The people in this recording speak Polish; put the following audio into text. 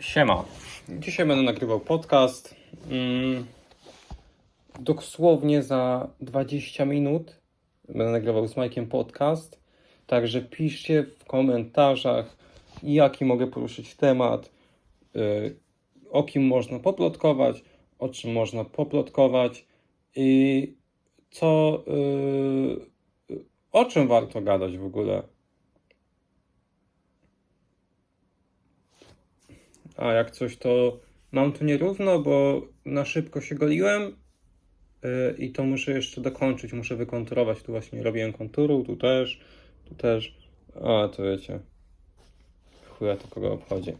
Siema. Dzisiaj będę nagrywał podcast. Mm, dosłownie za 20 minut będę nagrywał z Majkiem podcast. Także piszcie w komentarzach, jaki mogę poruszyć temat, y, o kim można poplotkować, o czym można poplotkować i co, y, o czym warto gadać w ogóle. A jak coś, to mam tu nierówno, bo na szybko się goliłem yy, i to muszę jeszcze dokończyć. Muszę wykonturować. Tu właśnie robiłem konturu, tu też, tu też. A, to wiecie. Chuja to kogo obchodzi.